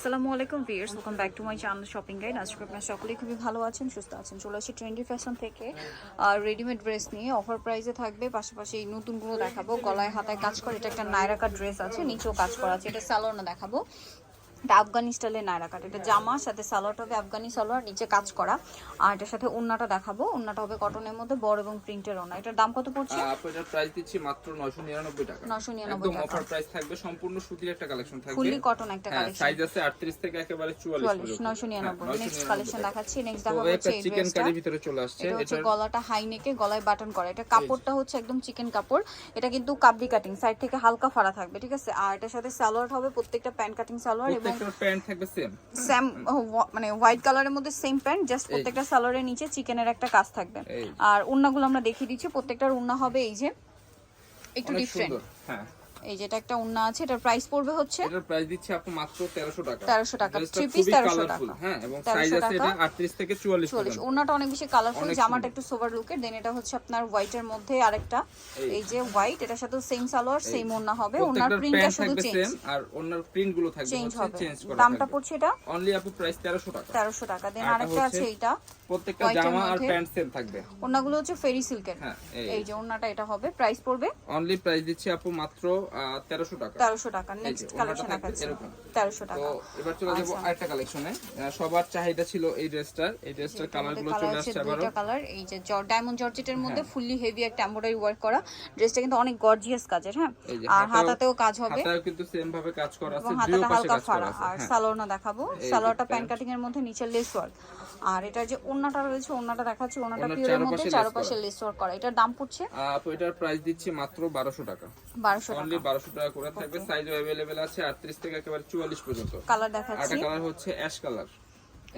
আসসালামু আলাইকুম viewers welcome back to my channel shopping guide আজকে আপনার সকলেই খুবই ভালো আছেন, সুস্থ আছেন। চলে আসি ট্রেন্ডি ফ্যাশন থেকে আর রেডিমেড ড্রেস নিয়ে। অফার প্রাইসে থাকবে, পাশাপাশি এই নতুনগুলো দেখাবো। গলায়, হাতায় কাজ করে, এটা একটা নায়রাকা ড্রেস আছে, নিচেও কাজ করা আছে। এটা স্যালোনে দেখাবো। এটা আফগানি স্টাইলের নায়রা কাট এটা জামা সাথে সালোয়ারটা হবে আফগানি সালোয়ার নিচে কাজ করা। আর এটার সাথে ওন্নাটা দেখাবো। ওন্নাটা হবে কটনের মধ্যে বড় এবং প্রিন্টের ওন্না। এটার দাম কত পড়ছে? আপু এটার প্রাইস দিচ্ছি মাত্র 999 টাকা। 999 একদম অফার প্রাইস থাকবে সম্পূর্ণ সুতির একটা কালেকশন থাকবে। ফুললি কটন একটা হ্যাঁ কালেকশন সাইজ আছে 38 থেকে একেবারে 44 চুয়াল্লিশ পর্যন্ত। নয়শো নিরানব্বই। হ্যাঁ, নেক্সট কালেকশন দেখাচ্ছি। নেক্সট দেখাবো হচ্ছে এই চিকেন কারি ভিতরে চলে আসছে। এটা হচ্ছে গলাটা হাই নেকে গলায় বাটন করা। এটা কাপড়টা হচ্ছে একদম চিকেন কাপড়। এটা কিন্তু কাবলি কাটিং সাইড থেকে হালকা ফাড়া থাকবে ঠিক আছে? আর এটার সাথে সালোয়ার হবে প্রত্যেকটা প্যান্ট কাটিং সালোয়ার এবং প্রত্যেকটা প্যান্ট থাকবে সেম সেম মানে হোয়াইট কালারের মধ্যে সেম প্যান্ট জাস্ট প্রত্যেকটা সালোয়ারের নিচে চিকেনের একটা কাজ থাকবে। আর উন্নাগুলো আমরা দেখিয়ে দিচ্ছি প্রত্যেকটার উন্না হবে এই যে একটু ডিফারেন্ট হ্যাঁ। এই যেটা একটা উন্না আছে এটার প্রাইস পড়বে হচ্ছে এটার প্রাইস দিচ্ছি আপু মাত্র 1300 টাকা। 1300 টাকা, piece খুবই 1300 টাকা। হ্যাঁ এবং সাইজ আছে এটা 38 থেকে 44 চল্লিশ পর্যন্ত। ওনাটা অনেক বেশি কালারফুল জামাটা একটু সোভার লুকের দেন এটা হচ্ছে আপনার হোয়াইটের মধ্যে আরেকটা। এই। যে। হোয়াইট এটার সাথে সেম সালোয়ার সেম ওন্না হবে। প্রত্যেকটার প্রিন্টটা শুধু চেঞ্জ আর ওনার প্রিন্টগুলো থাকবে চেঞ্জ হবে। দামটা পড়ছে এটা অনলি আপু প্রাইস 1300 টাকা। তেরোশো টাকা। দেন আরেকটা আছে এটা প্রত্যেকটা জামা আর প্যান্ট সেম থাকবে। ওনাগুলো হচ্ছে ফেরি সিল্কের হ্যাঁ, এই। যে ওনাটা এটা হবে। প্রাইস পড়বে? অনলি প্রাইস দিচ্ছি আপু মাত্র তেরোশো টাকা। তেরোশো টাকা নেক্সট কালেকশন। তেরোশো টাকা। এবার চলে যাব আচ্ছা। আরেকটা কালেকশনে সবার চাহিদা ছিল এই ড্রেসটার। এই ড্রেসটার কালারগুলো চলে আসছে দুইটা কালার এই যে ডায়মন্ড জর্জেটের মধ্যে হ্যাঁ। ফুললি হেভি একটা এমব্রয়ডারি ওয়ার্ক করা। ড্রেসটা কিন্তু অনেক গর্জিয়াস কাজের হ্যাঁ? আর হাতাতেও কাজ হবে। কিন্তু সেম ভাবে কাজ করা আছে হাতাটা হালকা ফাড়া। আর হ্যাঁ। সালোয়ার না দেখাবো। সালোয়ারটা প্যান্ট। প্যান্ট। কাটিং এর মধ্যে নিচে লেস ওয়ার্ক আর এটার যে ওন্নাটা রয়েছে ওন্নাটা দেখাচ্ছি। ওন্নাটা পিওরের মধ্যে চারপাশে লেস ওয়ার্ক করা। এটার দাম পড়ছে? এটার প্রাইস দিচ্ছি মাত্র বারোশো টাকা। বারোশো অনলি টাকা। বারোশো টাকা করে থাকবে। সাইজ অ্যাভেলেবেল আছে আটত্রিশ থেকে একেবারে চুয়াল্লিশ পর্যন্ত। কালার আরেকটা দেখাচ্ছি কালার হচ্ছে অ্যাশ কালার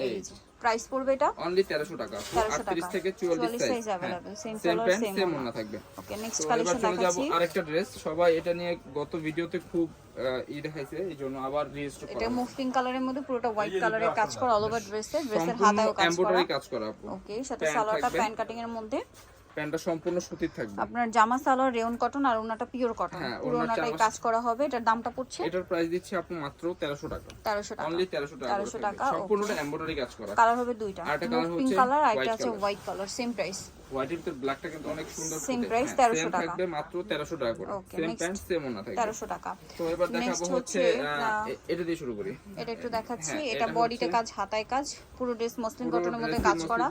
এই প্রাইস পড়বে এটা? অনলি তেরোশো টাকা। 1300 আটত্রিশ টাকা। থেকে 44 size same same same same ওড়না। ওনা থাকবে ওকে নেক্সট কালেকশন যাব দেখাচ্ছি। আরেকটা ড্রেস সবাই এটা নিয়ে গত ভিডিওতে খুব ই দেখাইছে এই জন্য আবার রিস্টক এটা মুভ পিঙ্ক কালারের মধ্যে পুরোটা হোয়াইট কালারের কাজ করা অল ওভার ড্রেসে ড্রেসের হাতায়ও কাজ করা। এমব্রয়ডারি কাজ করা। ওকে সাথে সালোয়ারটা। প্যান্ট কাটিং এর মধ্যে। প্যান্টটা সম্পূর্ণ সুতির থাকবে। আপনার জামা সালোয়ার রেয়ন কটন আর ওনাটা পিওর কটন পুরো ওনাটাই কাজ করা হবে। এটার দামটা পড়ছে? এটার প্রাইস দিচ্ছি আপনি মাত্র 1300 টাকা। তেরোশো টাকা। অনলি 1300 টাকা 1300 টাকা, সম্পূর্ণটা এমব্রয়ডারি কাজ করা। কালার হবে দুইটা। আরেকটা কালার হচ্ছে পিঙ্ক কালার আর একটা আছে হোয়াইট কালার সেম প্রাইস হোয়াইটের ভিতর ব্ল্যাকটা কিন্তু অনেক সুন্দর price, হ্যাঁ, 1300 টাকা। থাকবে মাত্র 1300 টাকা করে। সেম প্যান্ট সেম ওনা থাকবে। তেরোশো টাকা। তো এবার দেখাবো হচ্ছে এটা দিয়ে শুরু করি। এটা একটু দেখাচ্ছি। হ্যাঁ, এটা এটা বডিতে কাজ হাতায় কাজ। পুরো ড্রেস মসলিন কটনের মধ্যে কাজ করা।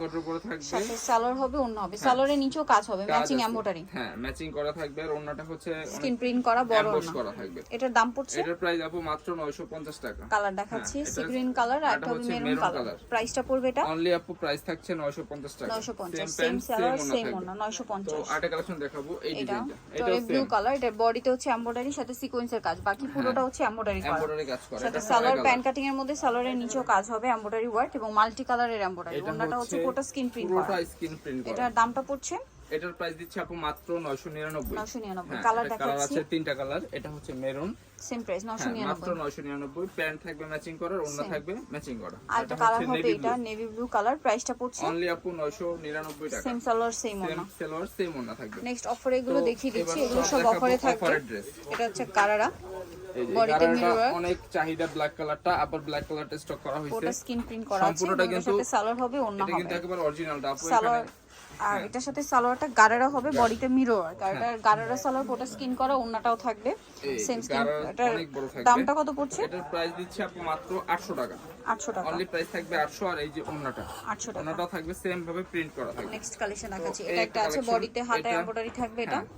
সাথে সালোয়ার হবে অন্য হবে। সালোয়ারের নিচেও কাজ হবে ম্যাচিং। এমব্রয়ডারি হ্যাঁ ম্যাচিং করা থাকবে। আর ওন্নাটা হচ্ছে স্কিন প্রিন্ট করা বড় এমবস করা থাকবে। এটার দাম পড়ছে? এটার প্রাইস আপু মাত্র 950 টাকা। কালার দেখাচ্ছি হ্যাঁ, এটা- সি গ্রিন কালার আর একটা মেরুন কালার প্রাইসটা পড়বে এটা? অনলি আপু প্রাইস থাকছে 950 টাকা। 950 Same সেম সালোয়ার ওড়না সেম। ওনা তো 950 কালেকশন দেখাবো এই ডিজাইনটা তো ব্লু কালার এটা বডিতে হচ্ছে এমব্রয়ডারি সাথে সিকোয়েন্সের কাজ। বাকি পুরোটা হচ্ছে এমব্রয়ডারি করা এমব্রয়ডারি কাজ করা সাথে সালোয়ার সাদা কাটিং এর মধ্যে সালোয়ারের নিচেও কাজ হবে এমব্রয়ডারি ওয়ার্ক এবং মাল্টি কালারের এমব্রয়ডারি ওনাটা হচ্ছে পুরোটা স্কিন প্রিন্ট পুরোটা স্কিন প্রিন্ট করা। এটার দামটা পড়ছে? এটার প্রাইস দিচ্ছে আপু মাত্র 999 999 হ্যাঁ, কালার এটা কালার আছে তিনটা কালার এটা হচ্ছে মেরুন সেম প্রাইস মাত্র 999 999 প্যান্ট থাকবে ম্যাচিং করার অন্য থাকবে ম্যাচিং করা। আর একটা কালার হবে এটা নেভি ব্লু কালার প্রাইসটা পড়ছে অনলি আপু 999 টাকা। সেম সালোয়ার সেম সেম ওনা সেম ওনা থাকবে। নেক্সট অফারে এগুলো দেখিয়ে দিচ্ছি এগুলো সব অফারে থাকবে। এটা হচ্ছে কারারা। অনেক চাহিদা ব্ল্যাক কালারটা আবার ব্ল্যাক কালারটা স্টক করা হয়েছে। স্কিন প্রিন্ট করা আছে সম্পূর্ণটা কিন্তু- সালোয়ার হবে এটা কিন্তু একেবারে অরিজিনালটা আপু এখানে আর এটার সাথে সালোয়ারটা গারারা হবে বডিতে মিরর এটা গারারা সালোয়ার গোটা স্কিন করা ওন্নাটাও থাকবে। সেম স্কিন এটা এটার। দামটা কত পড়ছে? এটার প্রাইস দিচ্ছে আপু মাত্র 800 টাকা। 800 টাকা। অনলি প্রাইস থাকবে 800 আর এই যে ওন্নাটা 800 টাকা। ওন্নাটাও থাকবে সেম ভাবে প্রিন্ট করা থাকবে। নেক্সট কালেকশন দেখাচ্ছি। এটা একটা আছে বডিতে হাতে এমব্রয়ডারি থাকবে এটা। হ্যাঁ,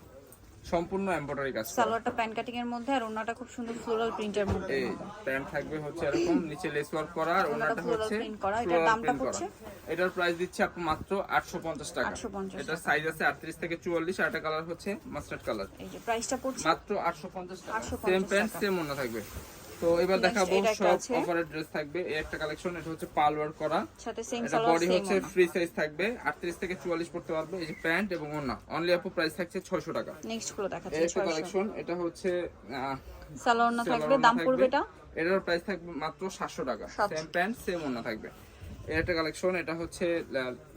সম্পূর্ণ এমব্রয়ডারি কাজ সালোয়ারটা প্যান কাটিং এর মধ্যে আর ওন্নাটা খুব সুন্দর ফ্লোরাল প্রিন্টের মধ্যে। এই প্যান্ট থাকবে হচ্ছে এরকম নিচে লেস ওয়ার্ক করা আর ওন্নাটা floral হচ্ছে প্রিন্ট করা। এটার দামটা হচ্ছে? এটার প্রাইস দিচ্ছে আপু মাত্র 850 টাকা। 850 এটার সাইজ আছে 38 থেকে 44 আর এটা কালার হচ্ছে মাস্টার্ড কালার এই যে প্রাইসটা পড়ছে? মাত্র 850 টাকা। Same pant. সেম ওন্না থাকবে। তো এবার দেখাবো সব অফারের ড্রেস থাকবে। এই একটা কালেকশন এটা হচ্ছে পাল ওয়ার্ক করা। সাথে সেম সালোয়ার বডি হচ্ছে ফ্রি সাইজ থাকবে। 38 থেকে 44 পড়তে পারবে। এই যে প্যান্ট এবং ওন্না অনলি আপু প্রাইস থাকছে 600 টাকা। নেক্সটগুলো দেখাচ্ছি এই 600 কালেকশন এটা হচ্ছে আহ, সালোয়ার না থাকবে দাম পড়বে এটা? এটার প্রাইস থাকবে মাত্র 700 টাকা। সেম প্যান্ট সেম ওন্না থাকবে। এর একটা কালেকশন এটা হচ্ছে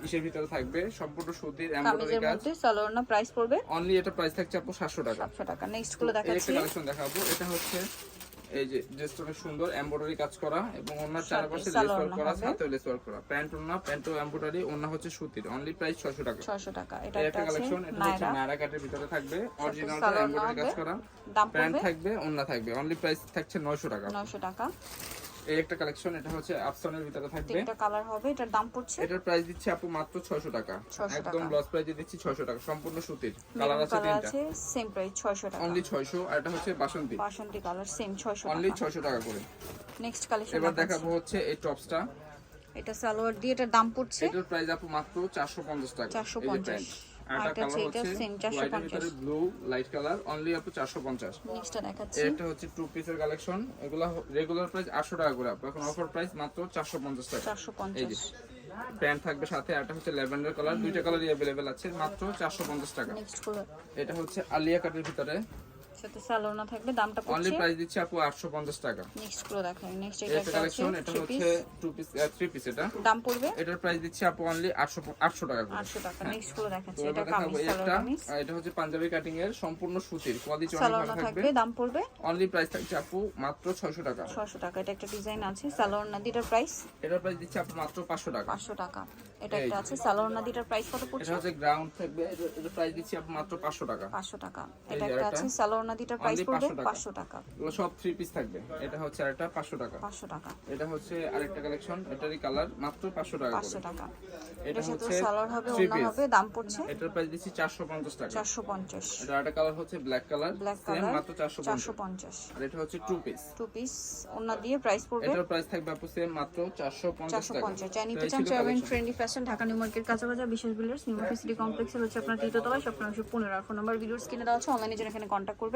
ইসের ভিতরে থাকবে। সম্পূর্ণ সুতির এমব্রয়ডারি কাজ। সালোয়ার না প্রাইস পড়বে? অনলি এটা প্রাইস থাকছে আপু 700 টাকা। 700 টাকা। নেক্সটগুলো দেখাচ্ছি একটা কালেকশন দেখাবো। এটা হচ্ছে এই যে ড্রেসটা অনেক সুন্দর এমব্রয়ডারি কাজ করা এবং ওনার চারপাশে লেস ওয়ার্ক করা সাথে লেস ওয়ার্ক করা। প্যান্ট ওনা প্যান্ট ও এমব্রয়ডারি ওনা হচ্ছে সুতির। অনলি প্রাইস 600 টাকা। ছয়শো টাকা। এটা একটা কালেকশন এটা হচ্ছে নায়রা কাটের ভিতরে থাকবে। অরিজিনাল এমব্রয়ডারি কাজ করা। প্যান্ট থাকবে ওনা থাকবে। অনলি প্রাইস থাকছে 900 টাকা। নয়শো টাকা। এই একটা কালেকশন এটা হচ্ছে আফসানের ভিতরে থাকবে। তিনটা কালার হবে এটার দাম পড়ছে? এটার প্রাইস দিচ্ছি আপু মাত্র 600 টাকা। একদম। লস প্রাইসে দিচ্ছি 600 টাকা। সম্পূর্ণ সুতির। কালার আছে তিনটা। আছে সেম প্রাইস ছয়শো টাকা। অনলি 600 আর এটা হচ্ছে বাসন্তী। বাসন্তী কালার সেম ছয়শো অনলি টাকা 600 টাকা করে। নেক্সট কালেকশন এবার দেখাবো হচ্ছে এই টপসটা এটা সালোয়ার দিয়ে এটার দাম পড়ছে? এটার প্রাইস আপু মাত্র 450 টাকা। 450 আর আর একটা এটা হচ্ছে কালার এটা হচ্ছে সেম হোয়াইটের ভিতরে 450 ব্লু লাইট কালার অনলি আপু 450 নেক্সটটা দেখাচ্ছি এটা হচ্ছে টু পিসের কালেকশন এগুলা রেগুলার প্রাইস 800 টাকা করে আপু এখন অফার প্রাইস মাত্র 450 টাকা চারশো এই যে পঞ্চাশ প্যান্ট থাকবে সাথে আর একটা হচ্ছে ল্যাভেন্ডার কালার দুইটা কালারই अवेलेबल আছে মাত্র 450 টাকা নেক্সট গুলো এটা হচ্ছে আলিয়া কাটের ভিতরে সাথে সালোয়ার না থাকবে দামটা অনলি প্রাইস দিচ্ছি আপু 850 টাকা। নেক্সটগুলো দেখাই নেক্সট এটা একটা কালেকশন এটা হচ্ছে piece two piece three piece এটা। দাম পড়বে? এটার প্রাইস দিচ্ছি আপু অনলি 800 800 টাকা করে। আটশো টাকা নেক্সটগুলো দেখাচ্ছি এটা কামিজ এটা হচ্ছে পাঞ্জাবি কাটিং এর সম্পূর্ণ সুতির কোয়ালিটি অনেক ভালো থাকবে। দাম পড়বে? অনলি প্রাইস থাকছে আপু মাত্র 600 টাকা। ছশো টাকা এটা একটা ডিজাইন আছে সালোয়ার না দিটার প্রাইস এটার প্রাইস দিচ্ছি আপু মাত্র 500 টাকা। পাঁচশো টাকা এটা একটা আছে সালোয়ার না দিটার প্রাইস কত এটা হচ্ছে গ্রাউন্ড থাকবে এটা- প্রাইস দিচ্ছি আপু মাত্র 500 টাকা। পাঁচশো টাকা এটা একটা। আছে সালোয়ার না প্রাইস পড়বে 500 টাকা। এগুলো সব থ্রি পিস থাকবে। এটা হচ্ছে আরেকটা 500 টাকা। পাঁচশো টাকা। এটা হচ্ছে আরেকটা কালেকশন এটারই কালার মাত্র 500 টাকা পাঁচশো করে। টাকা। এটা হচ্ছে সালোয়ার হবে পিস হবে দাম পড়ছে এটার প্রাইস দিচ্ছি 450 টাকা। চারশো পঞ্চাশ। এটা আরেকটা কালার হচ্ছে black colour black same colour মাত্র 450 আর এটা হচ্ছে টু পিস টু পিস অন্য দিয়ে প্রাইস পড়বে এটার প্রাইস থাকবে আপু সেম মাত্র 450 টাকা। পঞ্চাশ। চাই নিতে এই চান চাইবেন trendy fashion Dhaka new market কাঁচাবাজার বিশেষ বিল্ডার্স নিউ মার্কেট সিটি কমপ্লেক্সের হচ্ছে আপনার তৃতীয়তলায় সব নয়শো পনেরো। আর ফোন নাম্বার ভিডিওস কিনে দেওয়া আছে অনলাইনে যেন এখানে কন্ট্যাক্ট করবেন।